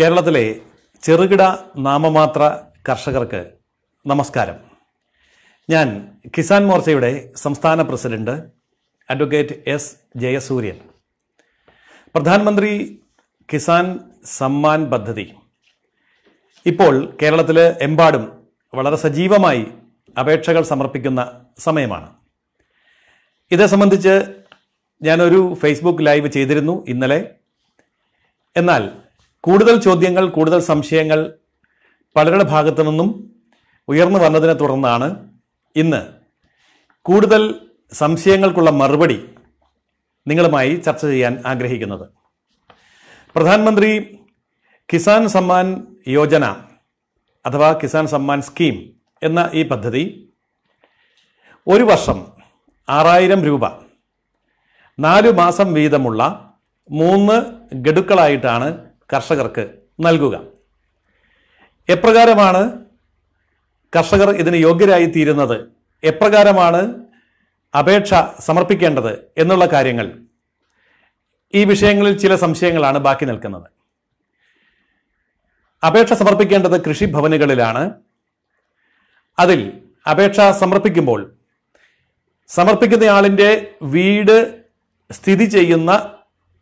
കേരളത്തിലെ ചെറുകിട നാമമാത്ര കർഷകർക്ക് നമസ്കാരം. ഞാൻ കിസാൻ മോർച്ചയുടെ സംസ്ഥാന പ്രസിഡന്റ് അഡ്വക്കേറ്റ് എസ് ജയസൂര്യൻ. പ്രധാനമന്ത്രി കിസാൻ സമ്മാൻ പദ്ധതി. ഇപ്പോൾ കേരളത്തിൽ എമ്പാടും വളരെ സജീവമായി അപേക്ഷകൾ സമർപ്പിക്കുന്ന സമയമാണ്. ഇതേ സംബന്ധിച്ച് ഞാനൊരു ഫേസ്ബുക്ക് ലൈവ് ചെയ്തിരുന്നു ഇന്നലെ. എന്നാൽ കൂടുതൽ ചോദ്യങ്ങൾ കൂടുതൽ സംശയങ്ങൾ പലരുടെ ഭാഗത്തു നിന്നും ഉയർന്നു വന്നതിനെ തുടർന്നാണ് ഇന്ന് കൂടുതൽ സംശയങ്ങൾക്കുള്ള മറുപടി നിങ്ങളുമായി ചർച്ച ചെയ്യാൻ ആഗ്രഹിക്കുന്നത്. പ്രധാനമന്ത്രി കിസാൻ സമ്മാൻ യോജന അഥവാ കിസാൻ സമ്മാൻ സ്കീം എന്ന ഈ പദ്ധതി ഒരു വർഷം ആറായിരം രൂപ നാലു മാസം വീതമുള്ള മൂന്ന് ഗഡുക്കളായിട്ടാണ് കർഷകർക്ക് നൽകുക. എപ്രകാരമാണ് കർഷകർ ഇതിന് യോഗ്യരായി തീരുന്നത് എപ്രകാരമാണ് അപേക്ഷ സമർപ്പിക്കേണ്ടത് എന്നുള്ള കാര്യങ്ങൾ? ഈ വിഷയങ്ങളിൽ ചില സംശയങ്ങളാണ് ബാക്കി നിൽക്കുന്നത്. അപേക്ഷ സമർപ്പിക്കേണ്ടത് കൃഷിഭവനുകളിലാണ്. അതിൽ അപേക്ഷ സമർപ്പിക്കുമ്പോൾ സമർപ്പിക്കുന്നയാളിന്റെ വീട് സ്ഥിതി ചെയ്യുന്ന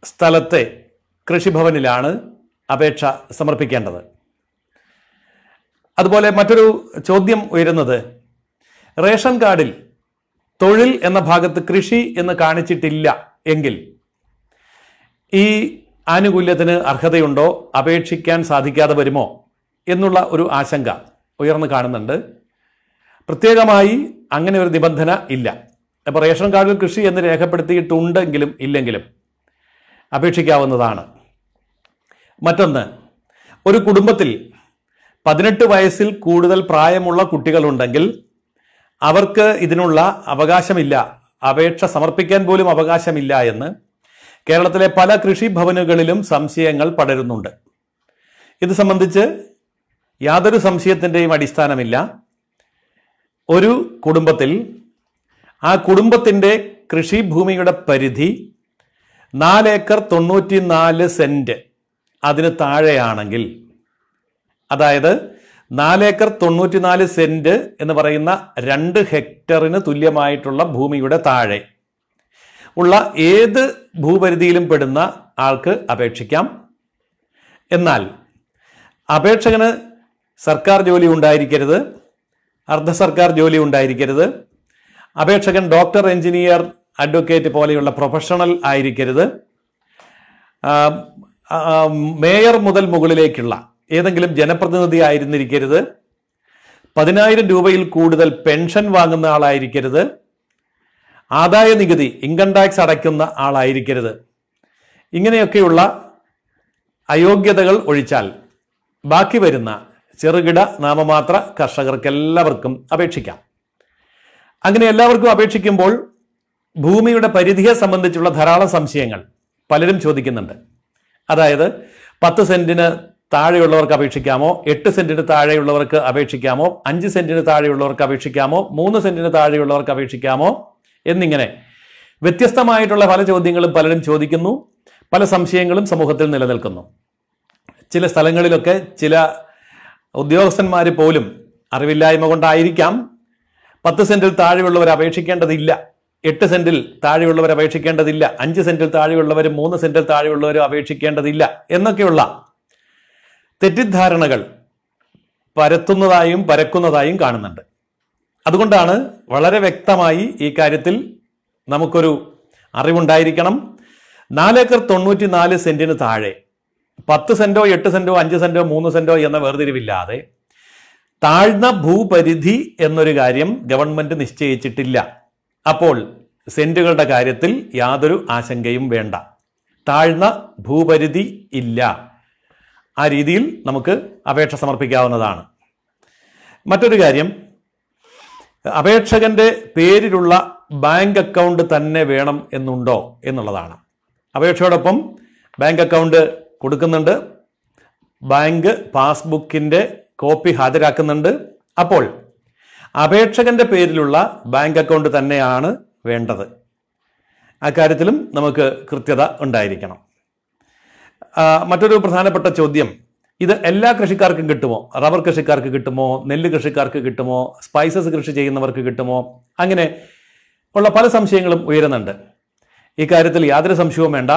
സ്ഥലത്തെ കൃഷിഭവനിലാണ്. അപേക്ഷ സമർപ്പിക്കേണ്ടത്. അതുപോലെ മറ്റൊരു ചോദ്യം ഉയരുന്നത് റേഷൻ കാർഡിൽ തൊഴിൽ എന്ന ഭാഗത്ത് കൃഷി എന്ന് കാണിച്ചിട്ടില്ല എങ്കിൽ ഈ ആനുകൂല്യത്തിന് അർഹതയുണ്ടോ അപേക്ഷിക്കാൻ സാധിക്കാതെ വരുമോ എന്നുള്ള ഒരു ആശങ്ക ഉയർന്നു കാണുന്നുണ്ട്. പ്രത്യേകമായി അങ്ങനെ ഒരു നിബന്ധന ഇല്ല. അപ്പോൾ റേഷൻ കാർഡിൽ കൃഷി എന്ന് രേഖപ്പെടുത്തിയിട്ടുണ്ടെങ്കിലും ഇല്ലെങ്കിലും അപേക്ഷിക്കാവുന്നതാണ്. മറ്റൊന്ന് ഒരു കുടുംബത്തിൽ പതിനെട്ട് വയസ്സിൽ കൂടുതൽ പ്രായമുള്ള കുട്ടികളുണ്ടെങ്കിൽ അവർക്ക് ഇതിനുള്ള അവകാശമില്ല അപേക്ഷ സമർപ്പിക്കാൻ പോലും അവകാശമില്ല എന്ന് കേരളത്തിലെ പല കൃഷിഭവനുകളിലും സംശയങ്ങൾ പടരുന്നുണ്ട്. ഇത് സംബന്ധിച്ച് യാതൊരു സംശയത്തിന്റെയും അടിസ്ഥാനമില്ല. ഒരു കുടുംബത്തിൽ ആ കുടുംബത്തിന്റെ കൃഷിഭൂമിയുടെ പരിധി നാലേക്കർ തൊണ്ണൂറ്റി നാല് സെന്റ് അതിന് താഴെയാണെങ്കിൽ അതായത് നാലേക്കർ തൊണ്ണൂറ്റിനാല് സെന്റ് എന്ന് പറയുന്ന രണ്ട് ഹെക്ടറിന് തുല്യമായിട്ടുള്ള ഭൂമിയുടെ താഴെ ഉള്ള ഏത് ഭൂപരിധിയിലും പെടുന്ന ആൾക്ക് അപേക്ഷിക്കാം. എന്നാൽ അപേക്ഷകന് സർക്കാർ ജോലി ഉണ്ടായിരിക്കരുത് അർദ്ധ സർക്കാർ ജോലി ഉണ്ടായിരിക്കരുത് അപേക്ഷകൻ ഡോക്ടർ എഞ്ചിനീയർ അഡ്വക്കേറ്റ് പോലെയുള്ള പ്രൊഫഷണൽ ആയിരിക്കരുത്. മേയർ മുതൽ മുകളിലേക്കുള്ള ഏതെങ്കിലും ജനപ്രതിനിധി ആയിരുന്നിരിക്കരുത്. പതിനായിരം രൂപയിൽ കൂടുതൽ പെൻഷൻ വാങ്ങുന്ന ആളായിരിക്കരുത്. ആദായ നികുതി ഇൻകം ടാക്സ് അടയ്ക്കുന്ന ആളായിരിക്കരുത്. ഇങ്ങനെയൊക്കെയുള്ള അയോഗ്യതകൾ ഒഴിച്ചാൽ ബാക്കി വരുന്ന ചെറുകിട നാമമാത്ര കർഷകർക്ക് എല്ലാവർക്കും അപേക്ഷിക്കാം. അങ്ങനെ എല്ലാവർക്കും അപേക്ഷിക്കുമ്പോൾ ഭൂമിയുടെ പരിധിയെ സംബന്ധിച്ചുള്ള ധാരാളം സംശയങ്ങൾ പലരും ചോദിക്കുന്നുണ്ട്. അതായത് പത്ത് സെന്റിന് താഴെയുള്ളവർക്ക് അപേക്ഷിക്കാമോ എട്ട് സെന്റിന് താഴെയുള്ളവർക്ക് അപേക്ഷിക്കാമോ അഞ്ച് സെന്റിന് താഴെയുള്ളവർക്ക് അപേക്ഷിക്കാമോ മൂന്ന് സെന്റിന് താഴെയുള്ളവർക്ക് അപേക്ഷിക്കാമോ എന്നിങ്ങനെ വ്യത്യസ്തമായിട്ടുള്ള പല ചോദ്യങ്ങളും പലരും ചോദിക്കുന്നു പല സംശയങ്ങളും സമൂഹത്തിൽ നിലനിൽക്കുന്നു. ചില സ്ഥലങ്ങളിലൊക്കെ ചില ഉദ്യോഗസ്ഥന്മാർ പോലും അറിവില്ലായ്മ കൊണ്ടായിരിക്കാം പത്ത് സെന്റിൽ താഴെയുള്ളവർ അപേക്ഷിക്കേണ്ടതില്ല. എട്ട് സെന്റിൽ താഴെയുള്ളവർ അപേക്ഷിക്കേണ്ടതില്ല. അഞ്ച് സെന്റിൽ താഴെയുള്ളവരും മൂന്ന് സെന്റിൽ താഴെയുള്ളവരും അപേക്ഷിക്കേണ്ടതില്ല എന്നൊക്കെയുള്ള തെറ്റിദ്ധാരണകൾ പരത്തുന്നതായും പരക്കുന്നതായും കാണുന്നുണ്ട്. അതുകൊണ്ടാണ് വളരെ വ്യക്തമായി ഈ കാര്യത്തിൽ നമുക്കൊരു അറിവുണ്ടായിരിക്കണം. നാലേക്കർ തൊണ്ണൂറ്റി നാല് സെന്റിന് താഴെ പത്ത് സെന്റോ എട്ട് സെന്റോ അഞ്ച് സെന്റോ മൂന്ന് സെന്റോ എന്ന വേർതിരിവില്ലാതെ താഴ്ന്ന ഭൂപരിധി എന്നൊരു കാര്യം ഗവൺമെന്റ് നിശ്ചയിച്ചിട്ടില്ല. അപ്പോൾ സെന്റുകളുടെ കാര്യത്തിൽ യാതൊരു ആശങ്കയും വേണ്ട. താഴ്ന്ന ഭൂപരിധി ഇല്ല. ആ രീതിയിൽ നമുക്ക് അപേക്ഷ സമർപ്പിക്കാവുന്നതാണ്. മറ്റൊരു കാര്യം അപേക്ഷകന്റെ പേരിലുള്ള ബാങ്ക് അക്കൗണ്ട് തന്നെ വേണം എന്നുണ്ടോ എന്നുള്ളതാണ്. അപേക്ഷയോടൊപ്പം ബാങ്ക് അക്കൗണ്ട് കൊടുക്കുന്നുണ്ട്. ബാങ്ക് പാസ്ബുക്കിന്റെ കോപ്പി ഹാജരാക്കുന്നുണ്ട്. അപ്പോൾ അപേക്ഷകന്റെ പേരിലുള്ള ബാങ്ക് അക്കൗണ്ട് തന്നെയാണ് വേണ്ടത്. അക്കാര്യത്തിലും നമുക്ക് കൃത്യത ഉണ്ടായിരിക്കണം. മറ്റൊരു പ്രധാനപ്പെട്ട ചോദ്യം. ഇത് എല്ലാ കൃഷിക്കാർക്കും കിട്ടുമോ? റബ്ബർ കൃഷിക്കാർക്ക് കിട്ടുമോ? നെല്ല് കൃഷിക്കാർക്ക് കിട്ടുമോ? സ്പൈസസ് കൃഷി ചെയ്യുന്നവർക്ക് കിട്ടുമോ? അങ്ങനെ ഉള്ള പല സംശയങ്ങളും ഉയരുന്നുണ്ട്. ഇക്കാര്യത്തിൽ യാതൊരു സംശയവും വേണ്ട.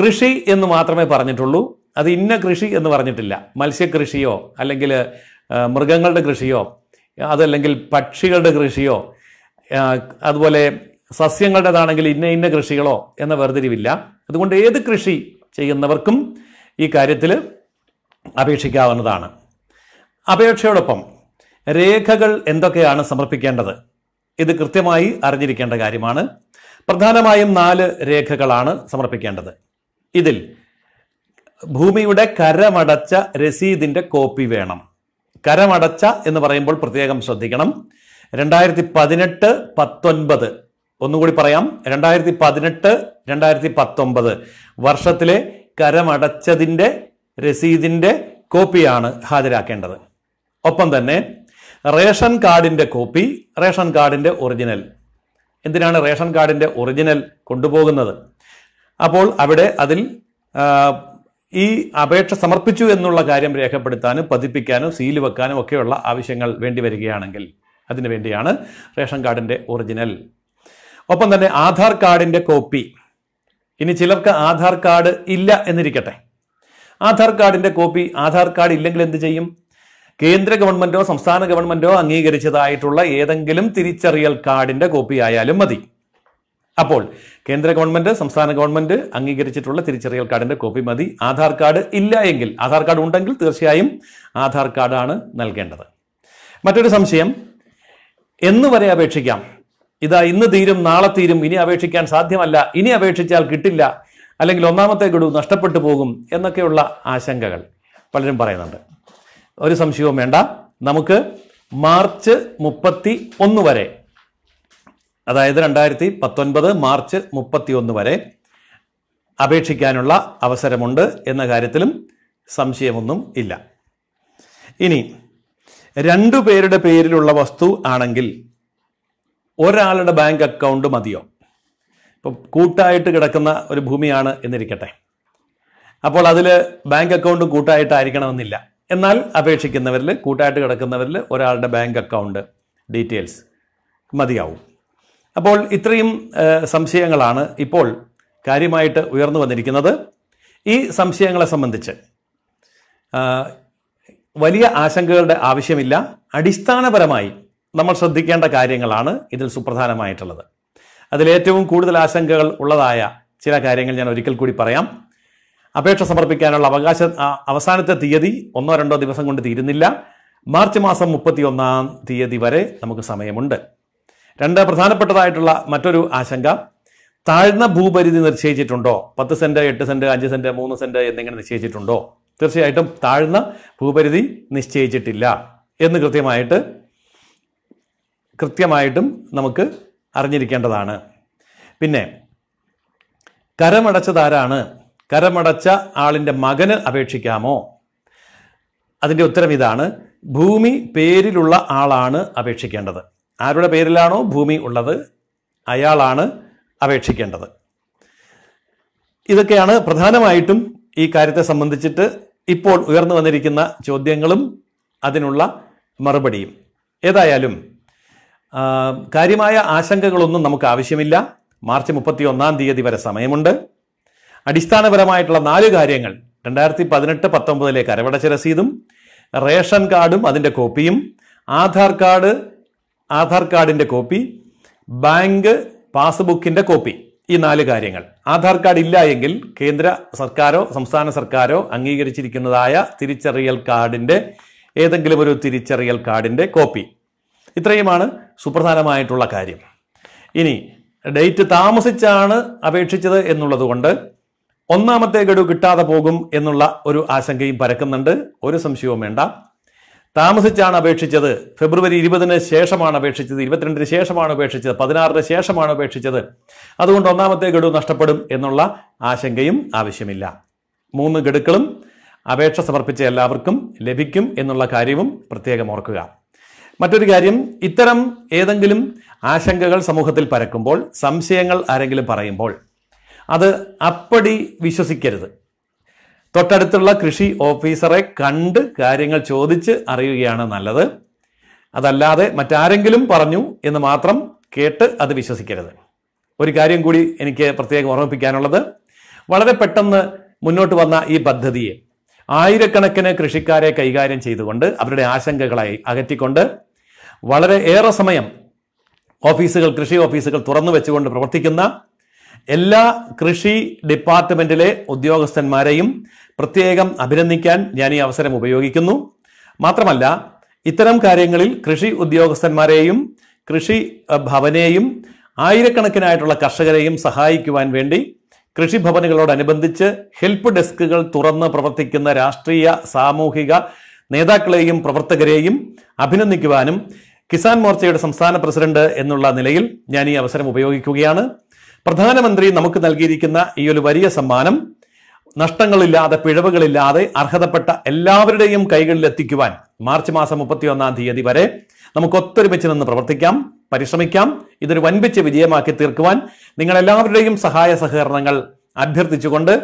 കൃഷി എന്ന് മാത്രമേ പറഞ്ഞിട്ടുള്ളൂ. അത് ഇന്ന കൃഷി എന്ന് പറഞ്ഞിട്ടില്ല. മത്സ്യകൃഷിയോ അല്ലെങ്കിൽ മൃഗങ്ങളുടെ കൃഷിയോ അതല്ലെങ്കിൽ പക്ഷികളുടെ കൃഷിയോ അതുപോലെ സസ്യങ്ങളുടേതാണെങ്കിൽ ഇന്ന ഇന്ന കൃഷികളോ എന്ന വേർതിരിവില്ല. അതുകൊണ്ട് ഏത് കൃഷി ചെയ്യുന്നവർക്കും ഈ കാര്യത്തിൽ അപേക്ഷിക്കാവുന്നതാണ്. അപേക്ഷയോടൊപ്പം രേഖകൾ എന്തൊക്കെയാണ് സമർപ്പിക്കേണ്ടത്? ഇത് കൃത്യമായി അറിഞ്ഞിരിക്കേണ്ട കാര്യമാണ്. പ്രധാനമായും നാല് രേഖകളാണ് സമർപ്പിക്കേണ്ടത്. ഇതിൽ ഭൂമിയുടെ കരമടച്ച രസീതിന്റെ കോപ്പി വേണം. കരമടച്ച എന്ന് പറയുമ്പോൾ പ്രത്യേകം ശ്രദ്ധിക്കണം. രണ്ടായിരത്തി പതിനെട്ട് പത്തൊൻപത്. ഒന്നുകൂടി പറയാം. രണ്ടായിരത്തി പതിനെട്ട് രണ്ടായിരത്തി പത്തൊമ്പത് വർഷത്തിലെ കരമടച്ചതിന്റെ രസീതിന്റെ കോപ്പിയാണ് ഹാജരാക്കേണ്ടത്. ഒപ്പം തന്നെ റേഷൻ കാർഡിന്റെ കോപ്പി റേഷൻ കാർഡിന്റെ ഒറിജിനൽ. എന്തിനാണ് റേഷൻ കാർഡിന്റെ ഒറിജിനൽ കൊണ്ടുപോകുന്നത്? അപ്പോൾ അവിടെ അതിൽ ഈ അപേക്ഷ സമർപ്പിച്ചു എന്നുള്ള കാര്യം രേഖപ്പെടുത്താനും പതിപ്പിക്കാനും സീൽ വെക്കാനും ഒക്കെയുള്ള ആവശ്യങ്ങൾ വേണ്ടി വരികയാണെങ്കിൽ അതിനു വേണ്ടിയാണ് റേഷൻ കാർഡിന്റെ ഒറിജിനൽ. ഒപ്പം തന്നെ ആധാർ കാർഡിന്റെ കോപ്പി. ഇനി ചിലർക്ക് ആധാർ കാർഡ് ഇല്ല എന്നിരിക്കട്ടെ. ആധാർ കാർഡിന്റെ കോപ്പി ആധാർ കാർഡ് ഇല്ലെങ്കിൽ എന്ത് ചെയ്യും? കേന്ദ്ര ഗവൺമെന്റോ സംസ്ഥാന ഗവൺമെന്റോ അംഗീകരിച്ചതായിട്ടുള്ള ഏതെങ്കിലും തിരിച്ചറിയൽ കാർഡിന്റെ കോപ്പി ആയാലും മതി. അപ്പോൾ കേന്ദ്ര ഗവൺമെന്റ് സംസ്ഥാന ഗവൺമെന്റ് അംഗീകരിച്ചിട്ടുള്ള തിരിച്ചറിയൽ കാർഡിന്റെ കോപ്പി മതി. ആധാർ കാർഡ് ഇല്ല എങ്കിൽ ആധാർ കാർഡ് ഉണ്ടെങ്കിൽ തീർച്ചയായും ആധാർ കാർഡാണ് നൽകേണ്ടത്. മറ്റൊരു സംശയം. എന്ന് വരെ അപേക്ഷിക്കാം. ഇതാ ഇന്ന് തീരും നാളെ തീരും ഇനി അപേക്ഷിക്കാൻ സാധ്യമല്ല ഇനി അപേക്ഷിച്ചാൽ കിട്ടില്ല അല്ലെങ്കിൽ ഒന്നാമത്തെ ഗഡു നഷ്ടപ്പെട്ടു പോകും എന്നൊക്കെയുള്ള ആശങ്കകൾ പലരും പറയുന്നുണ്ട്. ഒരു സംശയവും വേണ്ട. നമുക്ക് മാർച്ച് മുപ്പത്തി ഒന്ന് വരെ അതായത് രണ്ടായിരത്തി പത്തൊൻപത് മാർച്ച് മുപ്പത്തി ഒന്ന് വരെ അപേക്ഷിക്കാനുള്ള അവസരമുണ്ട് എന്ന കാര്യത്തിലും സംശയമൊന്നും ഇല്ല. ഇനി രണ്ടു പേരുടെ പേരിലുള്ള വസ്തു ആണെങ്കിൽ ഒരാളുടെ ബാങ്ക് അക്കൗണ്ട് മതിയോ? ഇപ്പം കൂട്ടായിട്ട് കിടക്കുന്ന ഒരു ഭൂമിയാണ് എന്നിരിക്കട്ടെ. അപ്പോൾ അതിൽ ബാങ്ക് അക്കൗണ്ട് കൂട്ടായിട്ടായിരിക്കണമെന്നില്ല. എന്നാൽ അപേക്ഷിക്കുന്നവരിൽ കൂട്ടായിട്ട് കിടക്കുന്നവരിൽ ഒരാളുടെ ബാങ്ക് അക്കൗണ്ട് ഡീറ്റെയിൽസ് മതിയാവും. അപ്പോൾ ഇത്രയും സംശയങ്ങളാണ് ഇപ്പോൾ കാര്യമായിട്ട് ഉയർന്നു വന്നിരിക്കുന്നത്. ഈ സംശയങ്ങളെ സംബന്ധിച്ച് വലിയ ആശങ്കകളുടെ ആവശ്യമില്ല. അടിസ്ഥാനപരമായി നമ്മൾ ശ്രദ്ധിക്കേണ്ട കാര്യങ്ങളാണ് ഇതിൽ സുപ്രധാനമായിട്ടുള്ളത്. അതിലേറ്റവും കൂടുതൽ ആശങ്കകൾ ഉള്ളതായ ചില കാര്യങ്ങൾ ഞാൻ ഒരിക്കൽ കൂടി പറയാം. അപേക്ഷ സമർപ്പിക്കാനുള്ള അവകാശ അവസാനത്തെ തീയതി ഒന്നോ രണ്ടോ ദിവസം കൊണ്ട് തീരുന്നില്ല. മാർച്ച് മാസം മുപ്പത്തി ഒന്നാം തീയതി വരെ നമുക്ക് സമയമുണ്ട്. രണ്ട് പ്രധാനപ്പെട്ടതായിട്ടുള്ള മറ്റൊരു ആശങ്ക. താഴ്ന്ന ഭൂപരിധി നിശ്ചയിച്ചിട്ടുണ്ടോ? പത്ത് സെന്റ് എട്ട് സെന്റ് അഞ്ച് സെന്റ് മൂന്ന് സെന്റ് എന്നിങ്ങനെ നിശ്ചയിച്ചിട്ടുണ്ടോ? തീർച്ചയായിട്ടും താഴ്ന്ന ഭൂപരിധി നിശ്ചയിച്ചിട്ടില്ല എന്ന് കൃത്യമായിട്ട് കൃത്യമായിട്ടും നമുക്ക് അറിഞ്ഞിരിക്കേണ്ടതാണ്. പിന്നെ കരമടച്ചതാരാണ് കരമടച്ച ആളിന്റെ മകന് അപേക്ഷിക്കാമോ? അതിന്റെ ഉത്തരം ഇതാണ്. ഭൂമി പേരിലുള്ള ആളാണ് അപേക്ഷിക്കേണ്ടത്. ആരുടെ പേരിലാണോ ഭൂമി ഉള്ളത്? അയാളാണ് അപേക്ഷിക്കേണ്ടത്. ഇതൊക്കെയാണ് പ്രധാനമായിട്ടും ഈ കാര്യത്തെ സംബന്ധിച്ചിട്ട് ഇപ്പോൾ ഉയർന്നു വന്നിരിക്കുന്ന ചോദ്യങ്ങളും അതിനുള്ള മറുപടിയും. ഏതായാലും കാര്യമായ ആശങ്കകളൊന്നും നമുക്ക് ആവശ്യമില്ല. മാർച്ച് മുപ്പത്തി ഒന്നാം തീയതി വരെ സമയമുണ്ട്. അടിസ്ഥാനപരമായിട്ടുള്ള നാല് കാര്യങ്ങൾ രണ്ടായിരത്തി പതിനെട്ട് പത്തൊമ്പതിലെ കരവടച്ച രസീതും റേഷൻ കാർഡും അതിന്റെ കോപ്പിയും ആധാർ കാർഡ് ആധാർ കാർഡിന്റെ കോപ്പി ബാങ്ക് പാസ്ബുക്കിന്റെ കോപ്പി ഈ നാല് കാര്യങ്ങൾ. ആധാർ കാർഡ് ഇല്ല എങ്കിൽ കേന്ദ്ര സർക്കാരോ സംസ്ഥാന സർക്കാരോ അംഗീകരിച്ചിരിക്കുന്നതായ തിരിച്ചറിയൽ കാർഡിന്റെ ഏതെങ്കിലും ഒരു തിരിച്ചറിയൽ കാർഡിന്റെ കോപ്പി. ഇത്രയുമാണ് സുപ്രധാനമായിട്ടുള്ള കാര്യം. ഇനി ഡേറ്റ് താമസിച്ചാണ് അപേക്ഷിച്ചത് എന്നുള്ളത് കൊണ്ട് ഒന്നാമത്തെ ഗഡു കിട്ടാതെ പോകും എന്നുള്ള ഒരു ആശങ്കയും പരക്കുന്നുണ്ട്. ഒരു സംശയവും വേണ്ട. താമസിച്ചാണ് അപേക്ഷിച്ചത്. ഫെബ്രുവരി ഇരുപതിന് ശേഷമാണ് അപേക്ഷിച്ചത്. ഇരുപത്തിരണ്ടിന് ശേഷമാണ് അപേക്ഷിച്ചത്. പതിനാറിന് ശേഷമാണ് അപേക്ഷിച്ചത്. അതുകൊണ്ട് ഒന്നാമത്തെ ഗഡു നഷ്ടപ്പെടും എന്നുള്ള ആശങ്കയും ആവശ്യമില്ല. മൂന്ന് ഗഡുക്കളും അപേക്ഷ സമർപ്പിച്ച എല്ലാവർക്കും ലഭിക്കും എന്നുള്ള കാര്യവും പ്രത്യേകം ഓർക്കുക. മറ്റൊരു കാര്യം ഇത്തരം ഏതെങ്കിലും ആശങ്കകൾ സമൂഹത്തിൽ പരക്കുമ്പോൾ സംശയങ്ങൾ ആരെങ്കിലും പറയുമ്പോൾ അത് അപ്പടി വിശ്വസിക്കരുത്. തൊട്ടടുത്തുള്ള കൃഷി ഓഫീസറെ കണ്ട് കാര്യങ്ങൾ ചോദിച്ച് അറിയുകയാണ് നല്ലത്. അതല്ലാതെ മറ്റാരെങ്കിലും പറഞ്ഞു എന്ന് മാത്രം കേട്ട് അത് വിശ്വസിക്കരുത്. ഒരു കാര്യം കൂടി എനിക്ക് പ്രത്യേകം ഓർമ്മിപ്പിക്കാനുള്ളത്. വളരെ പെട്ടെന്ന് മുന്നോട്ട് വന്ന ഈ പദ്ധതിയെ ആയിരക്കണക്കിന് കൃഷിക്കാരെ കൈകാര്യം ചെയ്തുകൊണ്ട് അവരുടെ ആശങ്കകളായി അകറ്റിക്കൊണ്ട് വളരെ ഏറെ സമയം ഓഫീസുകൾ കൃഷി ഓഫീസുകൾ തുറന്നു വെച്ചുകൊണ്ട് പ്രവർത്തിക്കുന്ന എല്ലാ കൃഷി ഡിപ്പാർട്ട്മെന്റിലെ ഉദ്യോഗസ്ഥന്മാരെയും പ്രത്യേകം അഭിനന്ദിക്കാൻ ഞാൻ ഈ അവസരം ഉപയോഗിക്കുന്നു. മാത്രമല്ല ഇത്തരം കാര്യങ്ങളിൽ കൃഷി ഉദ്യോഗസ്ഥന്മാരെയും കൃഷി ഭവനെയും ആയിരക്കണക്കിനായിട്ടുള്ള കർഷകരെയും സഹായിക്കുവാൻ വേണ്ടി കൃഷി കൃഷിഭവനുകളോടനുബന്ധിച്ച് ഹെൽപ്പ് ഡെസ്കുകൾ തുറന്ന് പ്രവർത്തിക്കുന്ന രാഷ്ട്രീയ സാമൂഹിക നേതാക്കളെയും പ്രവർത്തകരെയും അഭിനന്ദിക്കുവാനും കിസാൻ മോർച്ചയുടെ സംസ്ഥാന പ്രസിഡന്റ് എന്നുള്ള നിലയിൽ ഞാൻ ഈ അവസരം ഉപയോഗിക്കുകയാണ്. പ്രധാനമന്ത്രി നമുക്ക് നൽകിയിരിക്കുന്ന ഈ ഒരു വലിയ സമ്മാനം നഷ്ടങ്ങളില്ലാതെ പിഴവുകളില്ലാതെ അർഹതപ്പെട്ട എല്ലാവരുടെയും കൈകളിൽ എത്തിക്കുവാൻ മാർച്ച് മാസം മുപ്പത്തിയൊന്നാം തീയതി വരെ നമുക്ക് ഒത്തൊരുമിച്ച് നിന്ന് പ്രവർത്തിക്കാം പരിശ്രമിക്കാം ഇതൊരു വൻപിച്ച വിജയമാക്കി തീർക്കുവാൻ നിങ്ങളെല്ലാവരുടെയും സഹായ സഹകരണങ്ങൾ അഭ്യർത്ഥിച്ചുകൊണ്ട്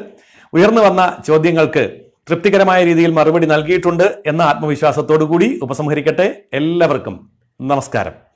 ഉയർന്നു വന്ന ചോദ്യങ്ങൾക്ക് തൃപ്തികരമായ രീതിയിൽ മറുപടി നൽകിയിട്ടുണ്ട് എന്ന ആത്മവിശ്വാസത്തോടു കൂടി ഉപസംഹരിക്കട്ടെ. എല്ലാവർക്കും നമസ്കാരം.